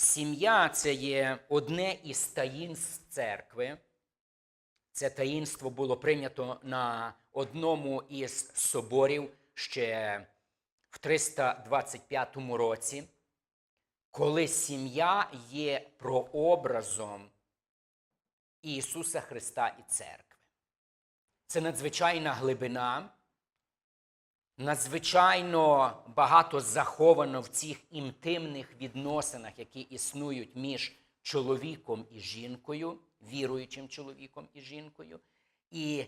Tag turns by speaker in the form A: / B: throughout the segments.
A: Сім'я це є одне із таїнств церкви. Це таїнство було прийнято на одному із соборів ще в 325 році, коли сім'я є прообразом Ісуса Христа і церкви. Це надзвичайна глибина, надзвичайно багато заховано в цих інтимних відносинах, які існують між чоловіком і жінкою, віруючим чоловіком і жінкою. І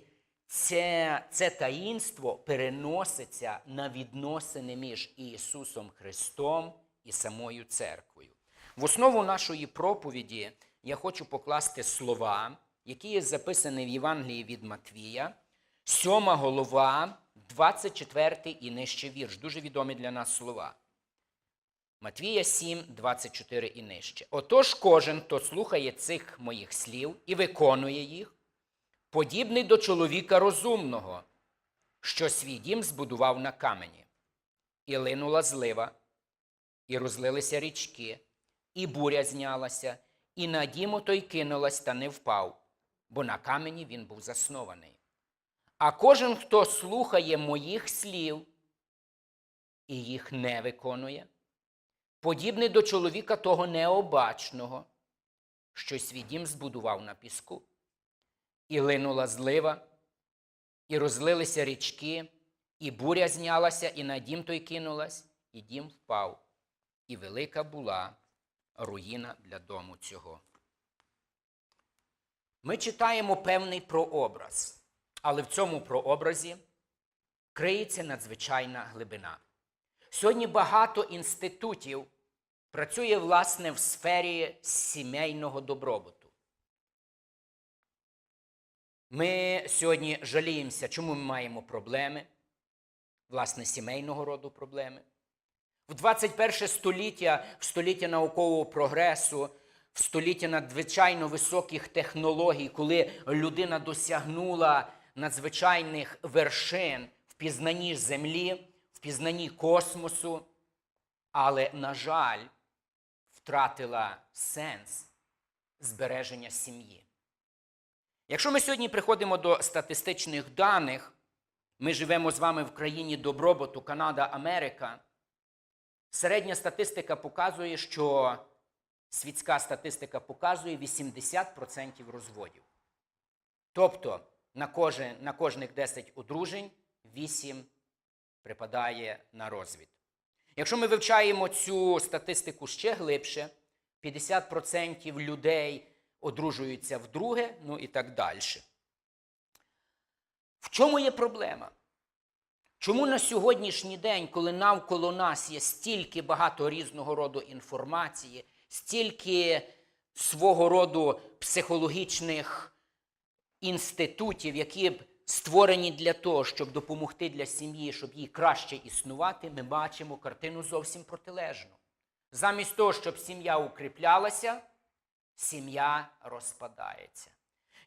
A: це, це таїнство переноситься на відносини між Ісусом Христом і самою церквою. В основу нашої проповіді я хочу покласти слова, які є записані в Євангелії від Матвія, сьома голова, 24 і нижче вірш. Дуже відомі для нас слова. Матвія 7, 24 і нижче. Отож, кожен, хто слухає цих моїх слів і виконує їх, подібний до чоловіка розумного, що свій дім збудував на камені, і линула злива, і розлилися річки, і буря знялася, і на дім той кинулась та не впав, бо на камені він був заснований. А кожен, хто слухає моїх слів і їх не виконує, подібний до чоловіка того необачного, що свій дім збудував на піску. І линула злива, і розлилися річки, і буря знялася, і на дім той кинулась, і дім впав, і велика була руїна для дому цього. Ми читаємо певний прообраз, але в цьому прообразі криється надзвичайна глибина. Сьогодні багато інститутів працює власне в сфері сімейного добробуту. Ми сьогодні жаліємося, чому ми маємо проблеми, власне, сімейного роду проблеми. В 21 століття, в століття наукового прогресу, в століття надзвичайно високих технологій, коли людина досягнула надзвичайних вершин в пізнанні землі, в пізнанні космосу, але, на жаль, втратила сенс збереження сім'ї. Якщо ми сьогодні приходимо до статистичних даних, ми живемо з вами в країні добробуту, Канада, Америка. Середня статистика показує, що світська статистика показує 80% розводів. Тобто на, кожен, на кожних 10 одружень 8 припадає на розвід. Якщо ми вивчаємо цю статистику ще глибше, 50% людей одружуються вдруге, ну і так далі. В чому є проблема? Чому на сьогоднішній день, коли навколо нас є стільки багато різного роду інформації, стільки свого роду психологічних інститутів, які б створені для того, щоб допомогти для сім'ї, щоб їй краще існувати, ми бачимо картину зовсім протилежну. Замість того, щоб сім'я укріплялася, сім'я розпадається.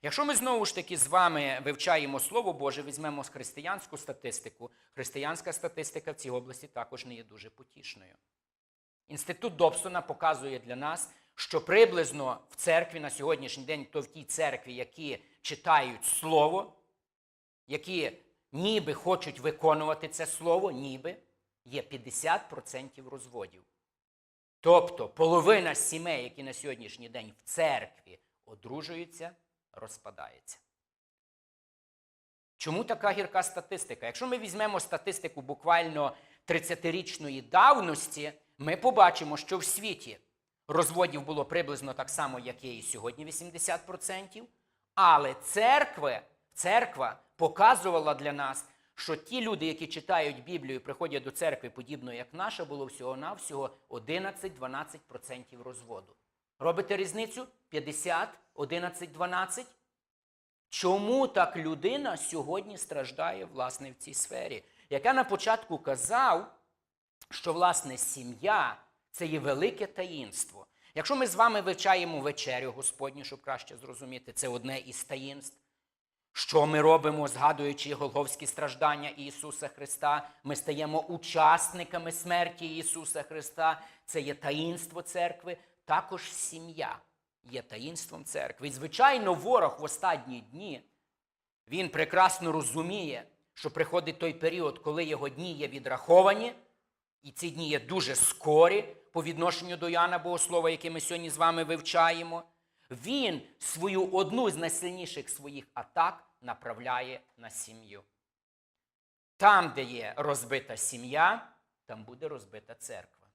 A: Якщо ми знову ж таки з вами вивчаємо Слово Боже, візьмемо християнську статистику, християнська статистика в цій області також не є дуже потішною. Інститут Добсона показує для нас, що приблизно в церкві на сьогоднішній день, то в тій церкві, які читають Слово, які ніби хочуть виконувати це слово, ніби є 50% розводів. Тобто половина сімей, які на сьогоднішній день в церкві одружуються, розпадається. Чому така гірка статистика? Якщо ми візьмемо статистику буквально 30-річної давності, ми побачимо, що в світі розводів було приблизно так само, як є і сьогодні 80%, але церкви, церква показувала для нас, що ті люди, які читають Біблію, приходять до церкви, подібно як наша, було всього-навсього 11-12% розводу. Робите різницю? 50, 11, 12? Чому так людина сьогодні страждає власне в цій сфері? Як я на початку казав, що власне сім'я це є велике таїнство. Якщо ми з вами вивчаємо вечерю Господню, щоб краще зрозуміти, це одне із таїнств. Що ми робимо, згадуючи Голговські страждання Ісуса Христа? Ми стаємо учасниками смерті Ісуса Христа. Це є таїнство церкви, також сім'я є таїнством церкви. І, звичайно, ворог в останні дні він прекрасно розуміє, що приходить той період, коли його дні є відраховані, і ці дні є дуже скорі по відношенню до Яна Богослова, який ми сьогодні з вами вивчаємо. Він свою одну з найсильніших своїх атак направляє на сім'ю. Там, де є розбита сім'я, там буде розбита церква.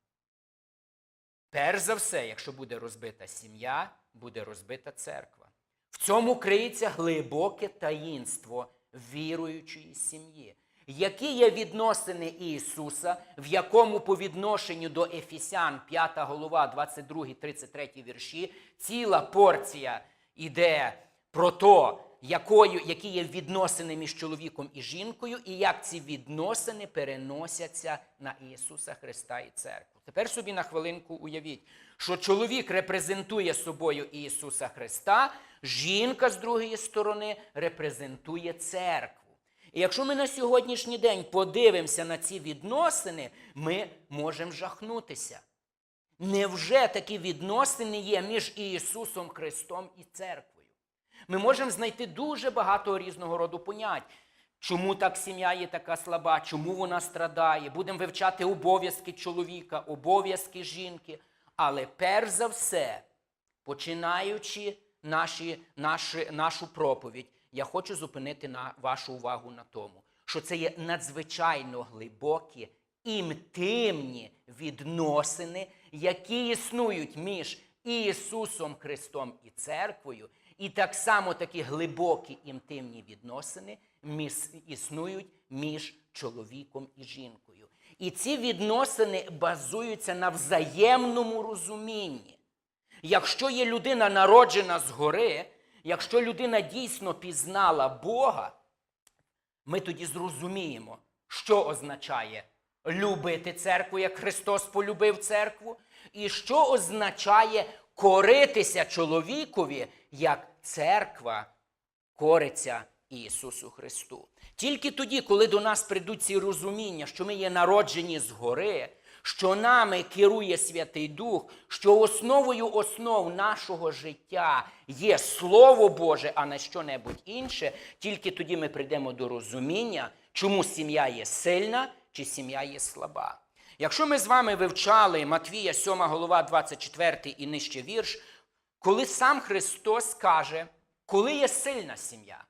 A: Перш за все, якщо буде розбита сім'я, буде розбита церква. В цьому криється глибоке таїнство віруючої сім'ї. Які є відносини Ісуса, в якому по відношенню до Ефісян, 5 голова, 22, 33 вірші, ціла порція іде про то, якою, які є відносини між чоловіком і жінкою, і як ці відносини переносяться на Ісуса Христа і церкву. Тепер собі на хвилинку уявіть, що чоловік репрезентує собою Ісуса Христа, жінка з другої сторони репрезентує церкву. І якщо ми на сьогоднішній день подивимося на ці відносини, ми можемо жахнутися. Невже такі відносини є між Ісусом Христом і церквою? Ми можемо знайти дуже багато різного роду понять. Чому так сім'я є така слаба, чому вона страдає? Будемо вивчати обов'язки чоловіка, обов'язки жінки. Але перш за все, починаючи наші, наші, нашу проповідь, я хочу зупинити на вашу увагу на тому, що це є надзвичайно глибокі, інтимні відносини, які існують між Ісусом Христом і церквою, і так само такі глибокі інтимні відносини існують між чоловіком і жінкою. І ці відносини базуються на взаємному розумінні. Якщо є людина народжена згори, якщо людина дійсно пізнала Бога, ми тоді зрозуміємо, що означає любити церкву, як Христос полюбив церкву, і що означає коритися чоловікові, як церква кориться Ісусу Христу. Тільки тоді, коли до нас прийдуть ці розуміння, що ми є народжені згори, що нами керує Святий Дух, що основою основ нашого життя є Слово Боже, а не що-небудь інше, тільки тоді ми прийдемо до розуміння, чому сім'я є сильна чи сім'я є слаба. Якщо ми з вами вивчали Матвія 7 голова 24 і нижче вірш, коли сам Христос каже, коли є сильна сім'я,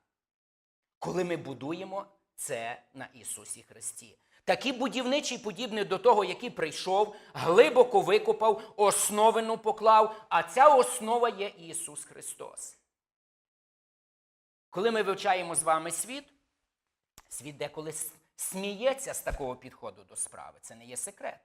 A: коли ми будуємо це на Ісусі Христі. Такий будівничий, подібний до того, який прийшов, глибоко викопав, основину поклав, а ця основа є Ісус Христос. Коли ми вивчаємо з вами світ, світ деколи сміється з такого підходу до справи. Це не є секрет.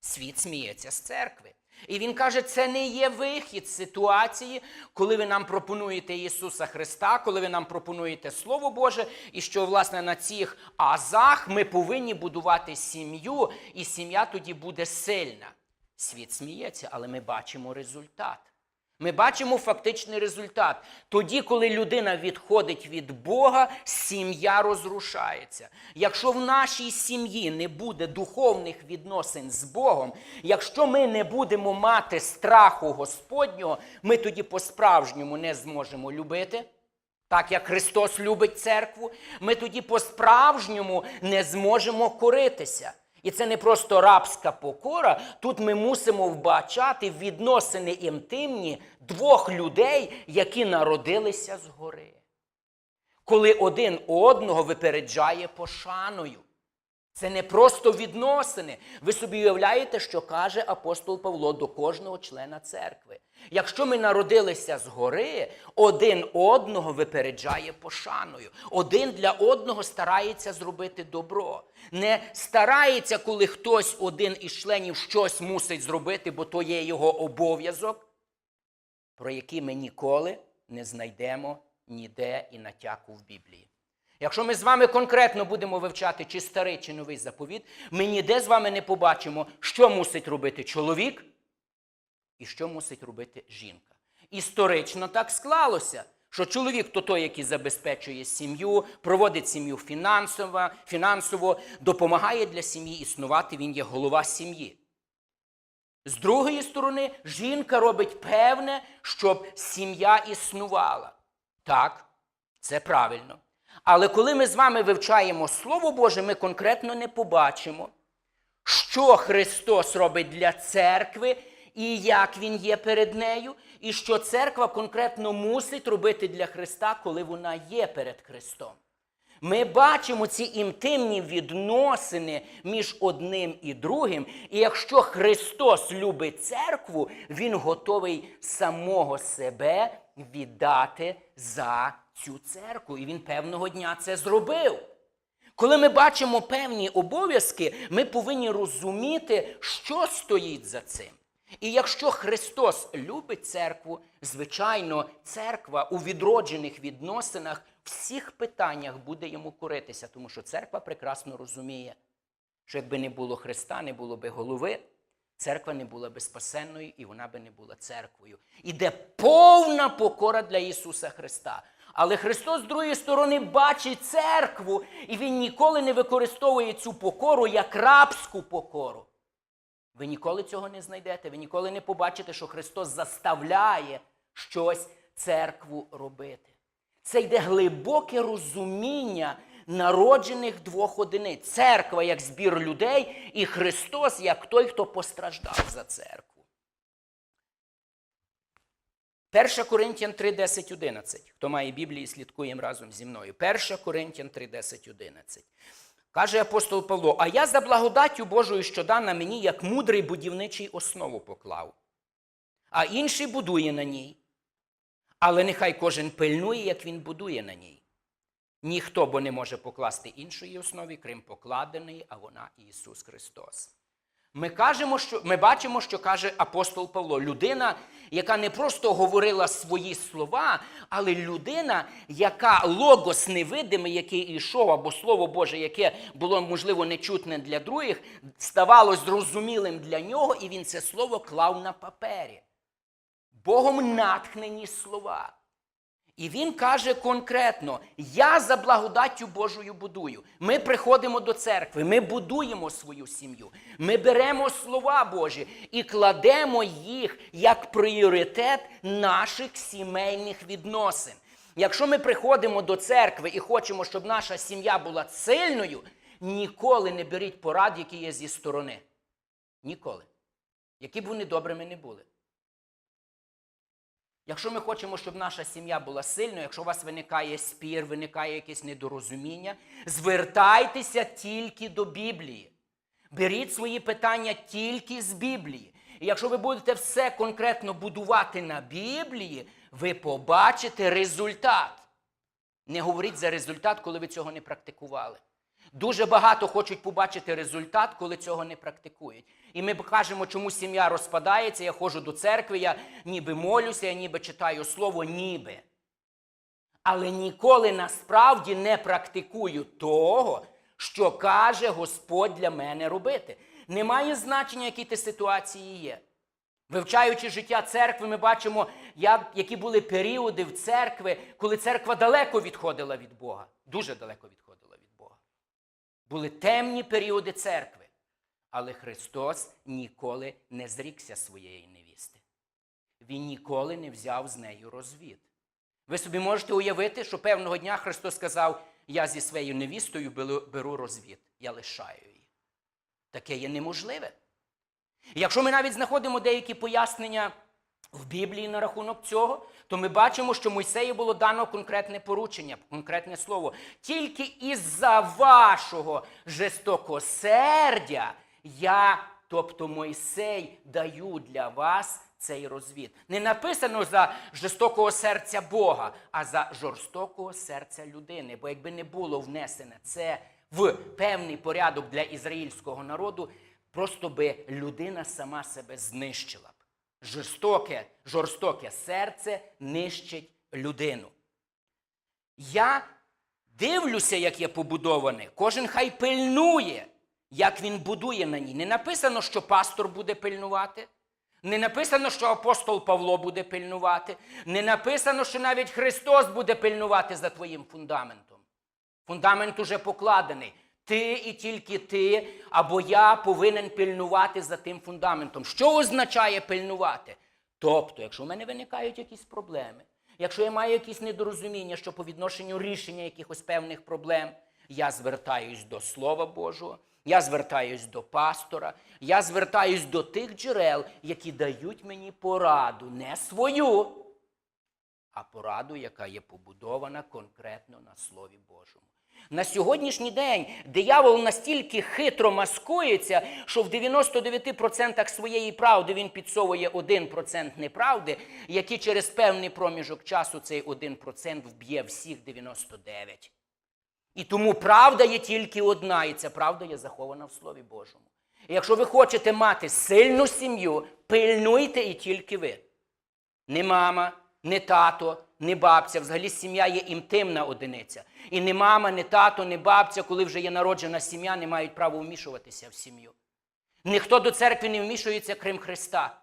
A: Світ сміється з церкви. І він каже, це не є вихід з ситуації, коли ви нам пропонуєте Ісуса Христа, коли ви нам пропонуєте Слово Боже, і що, власне, на цих азах ми повинні будувати сім'ю, і сім'я тоді буде сильна. Світ сміється, але ми бачимо результат. Ми бачимо фактичний результат. Тоді, коли людина відходить від Бога, сім'я розрушається. Якщо в нашій сім'ї не буде духовних відносин з Богом, якщо ми не будемо мати страху Господнього, ми тоді по-справжньому не зможемо любити. Так як Христос любить церкву, ми тоді по-справжньому не зможемо коритися. І це не просто рабська покора. Тут ми мусимо вбачати відносини інтимні двох людей, які народилися згори. Коли один одного випереджає пошаною. Це не просто відносини. Ви собі уявляєте, що каже апостол Павло до кожного члена церкви. Якщо ми народилися згори, один одного випереджає пошаною. Один для одного старається зробити добро. Не старається, коли хтось один із членів щось мусить зробити, бо то є його обов'язок, про який ми ніколи не знайдемо ніде і натяку в Біблії. Якщо ми з вами конкретно будемо вивчати чи старий, чи новий заповіт, ми ніде з вами не побачимо, що мусить робити чоловік і що мусить робити жінка. Історично так склалося, Що чоловік то той, який забезпечує сім'ю, проводить сім'ю фінансово, фінансово, допомагає для сім'ї існувати, він є голова сім'ї. З другої сторони, жінка робить певне, щоб сім'я існувала. Так, це правильно. Але коли ми з вами вивчаємо Слово Боже, ми конкретно не побачимо, що Христос робить для церкви і як Він є перед нею, і що церква конкретно мусить робити для Христа, коли вона є перед Христом. Ми бачимо ці інтимні відносини між одним і другим. І якщо Христос любить церкву, Він готовий самого себе віддати за цю церкву. І він певного дня це зробив. Коли ми бачимо певні обов'язки, ми повинні розуміти, що стоїть за цим. І якщо Христос любить церкву, звичайно, церква у відроджених відносинах всіх питаннях буде йому коритися, тому що церква прекрасно розуміє, що якби не було Христа, не було би голови, церква не була би спасенною і вона би не була церквою. Іде повна покора для Ісуса Христа. Але Христос з другої сторони бачить церкву, і Він ніколи не використовує цю покору як рабську покору. Ви ніколи цього не знайдете, ви ніколи не побачите, що Христос заставляє щось церкву робити. Це йде глибоке розуміння народжених двох одиниць. Церква як збір людей, і Христос як той, хто постраждав за церкву. 1 Коринтян 3, 10, 11. Хто має Біблії, слідкуємо разом зі мною. 1 Коринтян 3, 10, 11. Каже апостол Павло: А я за благодаттю Божою, що дана мені, як мудрий будівничий основу поклав, а інший будує на ній. Але нехай кожен пильнує, як він будує на ній. Ніхто бо не може покласти іншої основі, крім покладеної, а вона Ісус Христос. Ми кажемо, що ми бачимо, що каже апостол Павло, людина, яка не просто говорила свої слова, але людина, яка логос невидимий, який ішов, або Слово Боже, яке було, можливо, нечутне для других, ставало зрозумілим для нього, і він це слово клав на папері. Богом натхнені слова. І він каже конкретно: я за благодаттю Божою будую. Ми приходимо до церкви, ми будуємо свою сім'ю, ми беремо слова Божі і кладемо їх як пріоритет наших сімейних відносин. Якщо ми приходимо до церкви і хочемо, щоб наша сім'я була сильною, ніколи не беріть порад, які є зі сторони. Ніколи. Які б вони добрими не були. Якщо ми хочемо, щоб наша сім'я була сильною, якщо у вас виникає спір, виникає якесь недорозуміння, звертайтеся тільки до Біблії. Беріть свої питання тільки з Біблії. І якщо ви будете все конкретно будувати на Біблії, ви побачите результат. Не говоріть за результат, коли ви цього не практикували. Дуже багато хочуть побачити результат, коли цього не практикують. І ми кажемо, чому сім'я розпадається, я ходжу до церкви, я ніби молюся, я ніби читаю слово, ніби. Але ніколи насправді не практикую того, що каже Господь для мене робити. Немає значення, які ти ситуації є. Вивчаючи життя церкви, ми бачимо, як, які були періоди в церкви, коли церква далеко відходила від Бога. Дуже далеко відходила. Були темні періоди церкви. Але Христос ніколи не зрікся своєї невісти. Він ніколи не взяв з нею розвід. Ви собі можете уявити, що певного дня Христос сказав: Я зі своєю невістою беру- розвід, я лишаю її. Таке є неможливе. Якщо ми навіть знаходимо деякі пояснення в Біблії на рахунок цього, то ми бачимо, що Мойсею було дано конкретне поручення, конкретне слово. Тільки із-за вашого жестокосердя я, тобто Мойсей, даю для вас цей розвід. Не написано за жорстокого серця Бога, а за жорстокого серця людини. Бо якби не було внесене це в певний порядок для ізраїльського народу, просто би людина сама себе знищила. Жорстоке, жорстоке серце нищить людину. Я дивлюся, як є побудоване. Кожен хай пильнує, як він будує на ній. Не написано, що пастор буде пильнувати. Не написано, що апостол Павло буде пильнувати. Не написано, що навіть Христос буде пильнувати за твоїм фундаментом. Фундамент уже покладений. Ти і тільки ти, або я повинен пильнувати за тим фундаментом. Що означає пильнувати? Тобто, якщо в мене виникають якісь проблеми, якщо я маю якісь недорозуміння, що по відношенню рішення якихось певних проблем, я звертаюсь до Слова Божого, я звертаюсь до пастора, я звертаюсь до тих джерел, які дають мені пораду, не свою, а пораду, яка є побудована конкретно на Слові Божому. На сьогоднішній день диявол настільки хитро маскується, що в 99% своєї правди він підсовує 1% неправди, який через певний проміжок часу цей 1% вб'є всіх 99%. І тому правда є тільки одна, і ця правда є захована в Слові Божому. І якщо ви хочете мати сильну сім'ю, пильнуйте і тільки ви. Не мама, не тато, не бабця. Взагалі сім'я є інтимна одиниця. І не мама, не тато, не бабця, коли вже є народжена сім'я, не мають права вмішуватися в сім'ю. Ніхто до церкви не вмішується, крім Христа.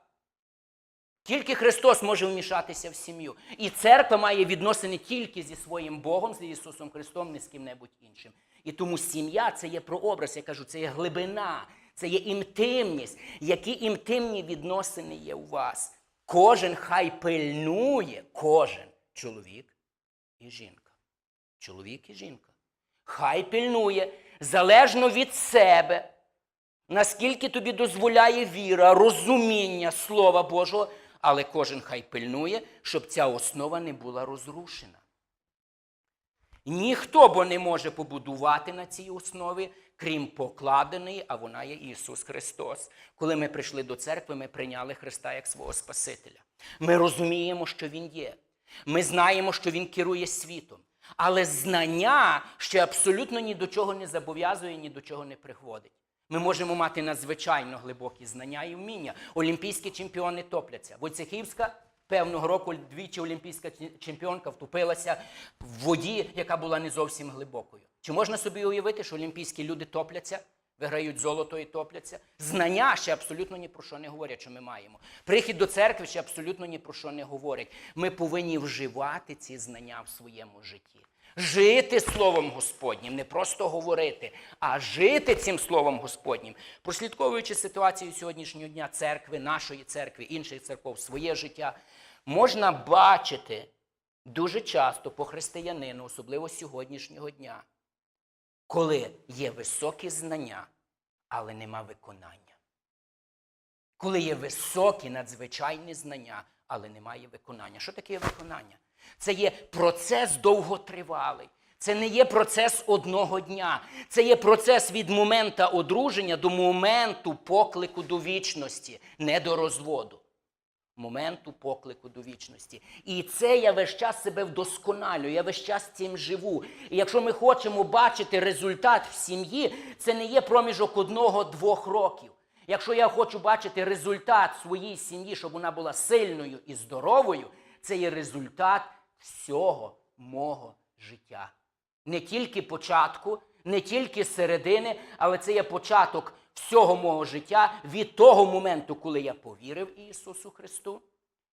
A: Тільки Христос може вмішатися в сім'ю. І церква має відносини тільки зі своїм Богом, з Ісусом Христом, не з ким-небудь іншим. І тому сім'я це є прообраз, я кажу, це є глибина, це є інтимність. Які інтимні відносини є у вас? Кожен хай пильнує, кожен чоловік і жінка. Чоловік і жінка. Хай пильнує залежно від себе, наскільки тобі дозволяє віра, розуміння Слова Божого, але кожен хай пильнує, щоб ця основа не була розрушена. Ніхто бо не може побудувати на цій основі, крім покладеної, а вона є Ісус Христос. Коли ми прийшли до церкви, ми прийняли Христа як свого Спасителя. Ми розуміємо, що Він є. Ми знаємо, що Він керує світом. Але знання ще абсолютно ні до чого не зобов'язує, ні до чого не приходить. Ми можемо мати надзвичайно глибокі знання і вміння. Олімпійські чемпіони топляться. Войцехівська певного року двічі олімпійська чемпіонка втопилася в воді, яка була не зовсім глибокою. Чи можна собі уявити, що олімпійські люди топляться, виграють золото і топляться? Знання ще абсолютно ні про що не говорять, що ми маємо. Прихід до церкви ще абсолютно ні про що не говорить. Ми повинні вживати ці знання в своєму житті. Жити Словом Господнім, не просто говорити, а жити цим Словом Господнім, прослідковуючи ситуацію сьогоднішнього дня церкви, нашої церкви, інших церков, своє життя, можна бачити дуже часто по християнину, особливо сьогоднішнього дня, коли є високі знання, але нема виконання. Коли є високі надзвичайні знання, але немає виконання. Що таке виконання? Це є процес довготривалий. Це не є процес одного дня. Це є процес від моменту одруження до моменту поклику до вічності, не до розводу. Моменту поклику до вічності. І це я весь час себе вдосконалюю, я весь час цим живу. І якщо ми хочемо бачити результат в сім'ї, це не є проміжок одного-двох років. Якщо я хочу бачити результат своїй сім'ї, щоб вона була сильною і здоровою, це є результат всього мого життя. Не тільки початку, не тільки середини, але це є початок всього мого життя від того моменту, коли я повірив Ісусу Христу,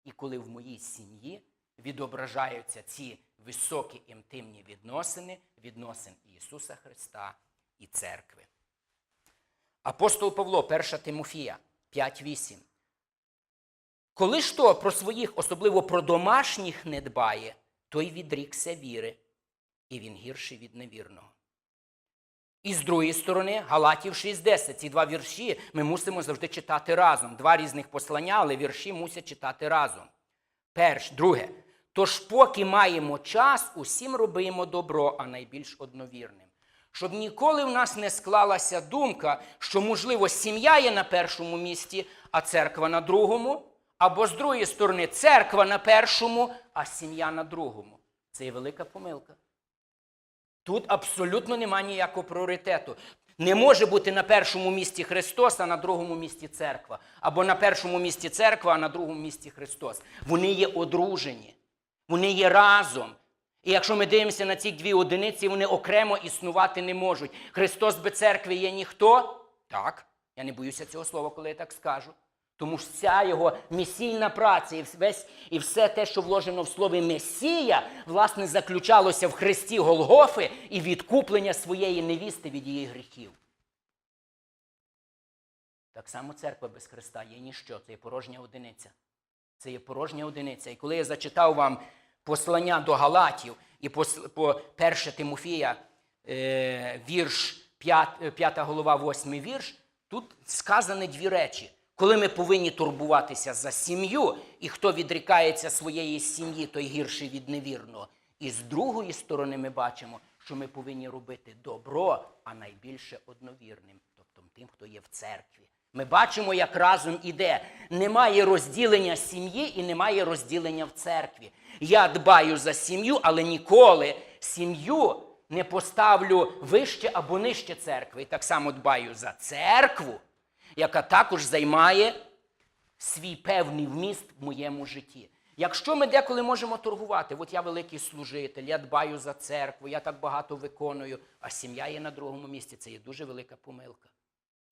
A: і коли в моїй сім'ї відображаються ці високі інтимні відносини, відносин Ісуса Христа і церкви. Апостол Павло, 1 Тимофія 5.8. Коли ж то про своїх, особливо про домашніх не дбає, той відрікся віри, і він гірший від невірного. І з другої сторони, Галатів 6.10. Ці два вірші ми мусимо завжди читати разом. Два різних послання, але вірші мусять читати разом. Перш, друге. Тож, поки маємо час, усім робимо добро, а найбільш одновірним. Щоб ніколи в нас не склалася думка, що, можливо, сім'я є на першому місці, а церква на другому, або з другої сторони, церква на першому, а сім'я на другому. Це є велика помилка. Тут абсолютно немає ніякого пріоритету. Не може бути на першому місці Христос, а на другому місці церква. Або на першому місці церква, а на другому місці Христос. Вони є одружені, вони є разом. І якщо ми дивимося на ці дві одиниці, вони окремо існувати не можуть. Христос без церкви є ніхто? Так. Я не боюся цього слова, коли я так скажу. Тому ж вся його місійна праця і весь, і все те, що вложено в слові Месія, власне, заключалося в Христі Голгофи і відкуплення своєї невісти від її гріхів. Так само церква без Христа є ніщо, це є порожня одиниця. Це є порожня одиниця. І коли я зачитав вам послання до Галатів і по 1 Тимофія, е, вірш 5, 5 голова, 8 вірш, тут сказані дві речі. Коли ми повинні турбуватися за сім'ю, і хто відрікається своєї сім'ї, той гірший від невірного. І з другої сторони ми бачимо, що ми повинні робити добро, а найбільше одновірним, тобто тим, хто є в церкві. Ми бачимо, як разом іде. Немає розділення сім'ї і немає розділення в церкві. Я дбаю за сім'ю, але ніколи сім'ю не поставлю вище або нижче церкви. І так само дбаю за церкву, яка також займає свій певний вміст в моєму житті. Якщо ми деколи можемо торгувати, от я великий служитель, я дбаю за церкву, я так багато виконую, а сім'я є на другому місці, це є дуже велика помилка.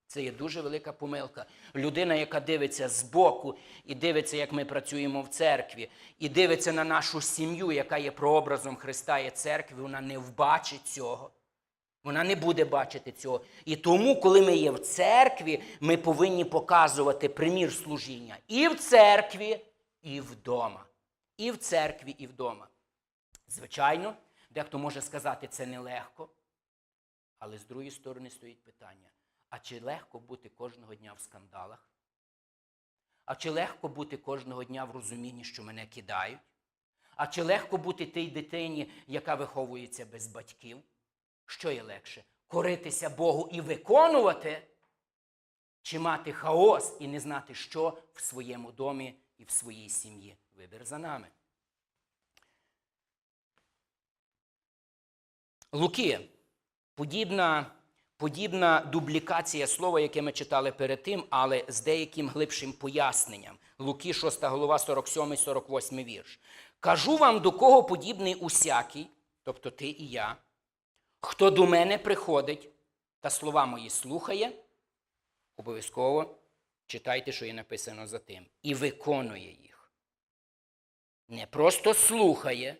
A: Це є дуже велика помилка. Людина, яка дивиться збоку і дивиться, як ми працюємо в церкві, і дивиться на нашу сім'ю, яка є прообразом Христа і церкви, вона не вбачить цього. Вона не буде бачити цього. І тому, коли ми є в церкві, ми повинні показувати примір служіння і в церкві, і вдома. І в церкві, і вдома. Звичайно, дехто може сказати, це нелегко, але з другої сторони стоїть питання: а чи легко бути кожного дня в скандалах? А чи легко бути кожного дня в розумінні, що мене кидають? А чи легко бути тій дитині, яка виховується без батьків? Що є легше? Коритися Богу і виконувати, чи мати хаос і не знати, що в своєму домі і в своїй сім'ї? Вибір за нами. Луки. Подібна, подібна дублікація слова, яке ми читали перед тим, але з деяким глибшим поясненням. Луки, 6 голова, 47-48 вірш. Кажу вам, до кого подібний усякий, тобто ти і я, хто до мене приходить та слова мої слухає, обов'язково читайте, що є написано за тим, і виконує їх. Не просто слухає.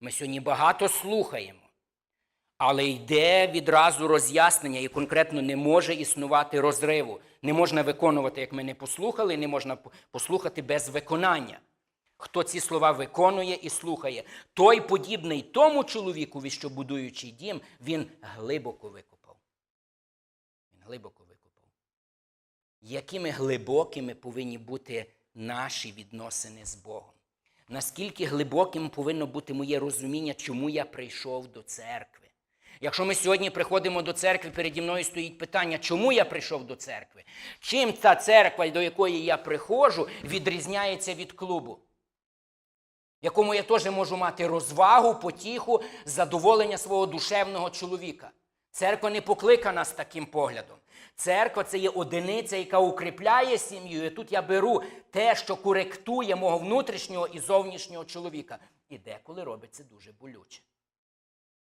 A: Ми сьогодні багато слухаємо. Але йде відразу роз'яснення, і конкретно не може існувати розриву. Не можна виконувати, як ми не послухали, не можна послухати без виконання. Хто ці слова виконує і слухає, той подібний тому чоловікові, що будуючи дім, він глибоко викопав. Він глибоко викопав. Якими глибокими повинні бути наші відносини з Богом? Наскільки глибоким повинно бути моє розуміння, чому я прийшов до церкви? Якщо ми сьогодні приходимо до церкви, переді мною стоїть питання, чому я прийшов до церкви? Чим та церква, до якої я приходжу, відрізняється від клубу, якому я теж можу мати розвагу, потіху, задоволення свого душевного чоловіка. Церква не покликана з таким поглядом. Церква це є одиниця, яка укріпляє сім'ю. І тут я беру те, що коректує мого внутрішнього і зовнішнього чоловіка. І деколи робиться дуже болюче.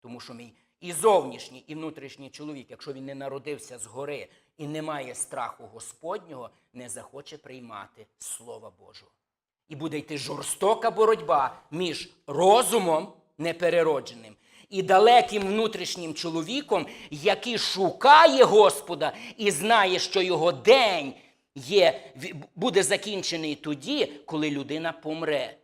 A: Тому що мій і зовнішній, і внутрішній чоловік, якщо він не народився згори і не має страху Господнього, не захоче приймати Слова Божого. І буде йти жорстока боротьба між розумом непереродженим і далеким внутрішнім чоловіком, який шукає Господа і знає, що його день є, буде закінчений тоді, коли людина помре.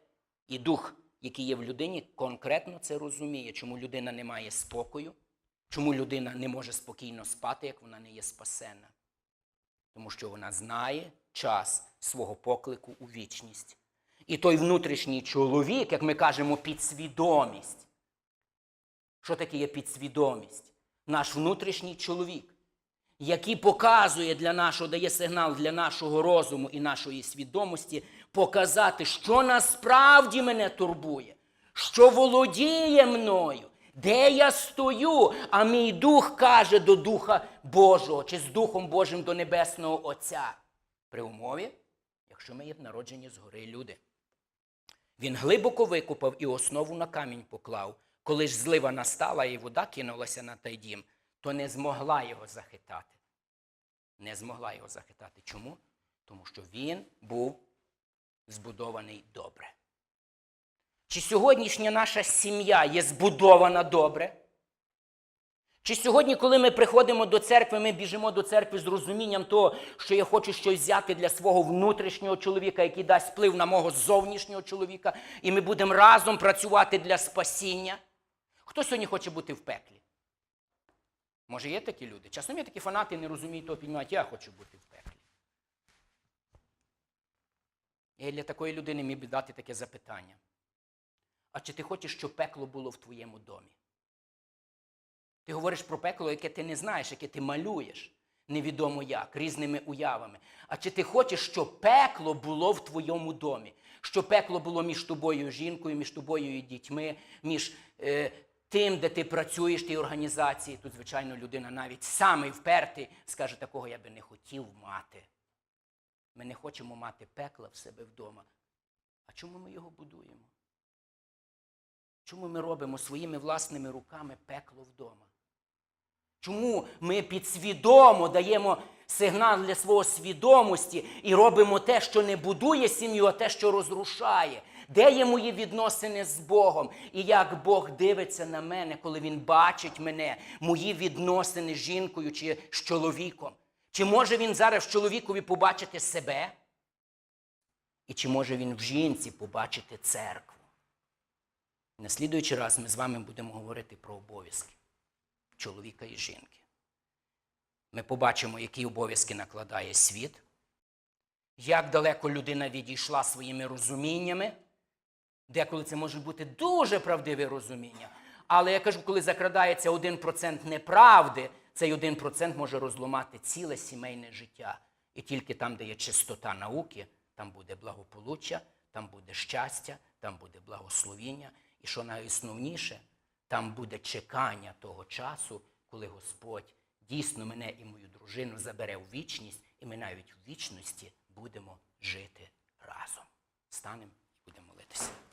A: І дух який є в людині, конкретно це розуміє, чому людина не має спокою, чому людина не може спокійно спати, як вона не є спасена. Тому що вона знає час свого поклику у вічність. І той внутрішній чоловік, як ми кажемо, підсвідомість. Що таке є підсвідомість? Наш внутрішній чоловік, який показує для нашого, дає сигнал для нашого розуму і нашої свідомості показати, що насправді мене турбує, що володіє мною, де я стою, а мій дух каже до Духа Божого чи з Духом Божим до Небесного Отця. При умові, якщо ми є народжені згори люди. Він глибоко викопав і основу на камінь поклав. Коли ж злива настала і вода кинулася на той дім, то не змогла його захитати. Не змогла його захитати. Чому? Тому що він був збудований добре. Чи сьогоднішня наша сім'я є збудована добре? Чи сьогодні, коли ми приходимо до церкви, ми біжимо до церкви з розумінням того, що я хочу щось взяти для свого внутрішнього чоловіка, який дасть вплив на мого зовнішнього чоловіка, і ми будемо разом працювати для спасіння? Хто сьогодні хоче бути в пеклі? Може, є такі люди? Часом є такі фанати, не розуміють того, піднімають, я хочу бути в пеклі. Я для такої людини міг би дати таке запитання. А чи ти хочеш, щоб пекло було в твоєму домі? Ти говориш про пекло, яке ти не знаєш, яке ти малюєш, невідомо як, різними уявами. А чи ти хочеш, щоб пекло було в твоєму домі? Щоб пекло було між тобою жінкою, між тобою і дітьми, між е, тим, де ти працюєш, тій організації. Тут, звичайно, людина навіть самий впертий скаже, такого я би не хотів мати. Ми не хочемо мати пекла в себе вдома. А чому ми його будуємо? Чому ми робимо своїми власними руками пекло вдома? Чому ми підсвідомо даємо сигнал для свого свідомості і робимо те, що не будує сім'ю, а те, що розрушає? Де є мої відносини з Богом? І як Бог дивиться на мене, коли Він бачить мене, мої відносини з жінкою чи з чоловіком? Чи може він зараз чоловікові побачити себе? І чи може він в жінці побачити церкву? На слідуючий раз ми з вами будемо говорити про обов'язки чоловіка і жінки. Ми побачимо, які обов'язки накладає світ, як далеко людина відійшла своїми розуміннями. Деколи це може бути дуже правдиве розуміння. Але я кажу, коли закрадається 1% неправди, цей 1% може розламати ціле сімейне життя. І тільки там, де є чистота науки, там буде благополуччя, там буде щастя, там буде благословіння. І що найосновніше, там буде чекання того часу, коли Господь дійсно мене і мою дружину забере в вічність, і ми навіть в вічності будемо жити разом. Станемо і будемо молитися.